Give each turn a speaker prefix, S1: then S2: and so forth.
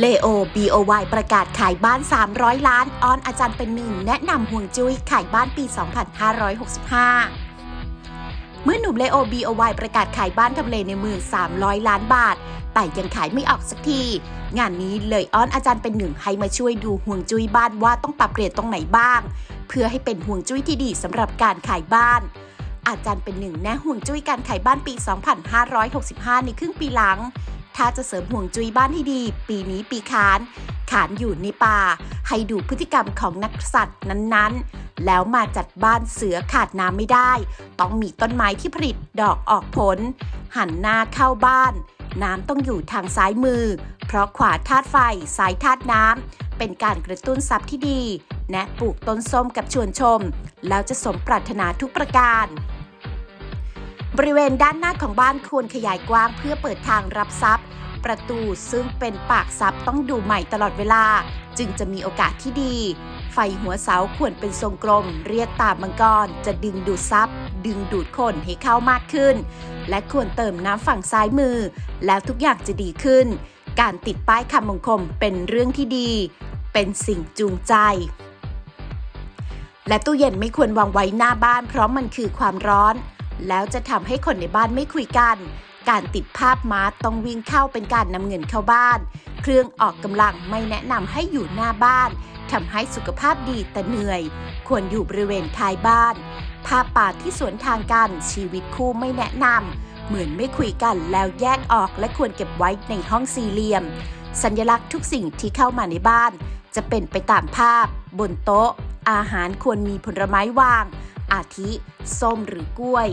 S1: เลโอ BOY ประกาศขายบ้าน 300 ล้าน ออนอาจารย์เป็นหนึ่ง แนะนำห่วงจุ้ยขายบ้านปี 2565 เมื่อหนุ่มเลโอ BOY ประกาศขายบ้านทำเลในเมือง 300 ล้านบาท แต่ยังขายไม่ออกสักที งานนี้เลยอ้อนอาจารย์เป็นหนึ่งให้มาช่วยดูห่วงจุ้ยบ้านว่าต้องปรับเปลี่ยนตรงไหนบ้าง เพื่อให้เป็นห่วงจุ้ยที่ดีสำหรับการขายบ้านอาจารย์เป็นหนึ่งแนะห่วงจุ้ยการขายบ้านปี 2565 ในครึ่งปีหลัง ถ้าจะเสริมห่วงจุ้ยบ้านให้ดี ปีนี้ปีขาน ขานอยู่ในป่า ให้ดูพฤติกรรมของนักสัตว์นั้นๆ แล้วมาจัดบ้านเสือขาดน้ำไม่ได้ ต้องมีต้นไม้ที่ผลิตดอกออกผล หันหน้าเข้าบ้าน น้ำต้องอยู่ทางซ้ายมือ เพราะขวาธาตุไฟซ้ายธาตุน้ำเป็นการกระตุ้นทรัพย์ที่ดี แนะปลูกต้นส้มกับชวนชม แล้วจะสมปรารถนาทุกประการ บริเวณด้านหน้าของบ้านควรขยายกว้างเพื่อเปิดทางรับทรัพย์ ประตูซึ่งเป็นปากทรัพย์ต้องดูใหม่ตลอดเวลา จึงจะมีโอกาสที่ดี ไฟหัวเสาควรเป็นทรงกลม เรียกตามมังกร จะดึงดูดทรัพย์ ดึงดูดคนให้เข้ามากขึ้น และควรเติมน้ำฝั่งซ้ายมือ แล้วทุกอย่างจะดีขึ้น การติดป้ายคำมงคลเป็นเรื่องที่ดี เป็นสิ่งจูงใจและตู้เย็นไม่ควรวางไว้หน้าบ้านเพราะมันคือความร้อน แล้วจะทำให้คนในบ้านไม่คุยกัน การติดภาพมาร์ต้องวิ่งเข้าเป็นการนำเงินเข้าบ้าน เครื่องออกกำลังไม่แนะนำให้อยู่หน้าบ้านทำให้สุขภาพดีแต่เหนื่อย ควรอยู่บริเวณท้ายบ้าน ภาพป่าที่สวนทางกันชีวิตคู่ไม่แนะนำเหมือนไม่คุยกันแล้วแยกออกและควรเก็บไว้ในห้องสี่เหลี่ยม สัญลักษณ์ทุกสิ่งที่เข้ามาในบ้าน จะเป็นไปตามภาพ บนโต๊ะ อาหารควรมีผลไม้วาง อาทิ ส้มหรือกล้วย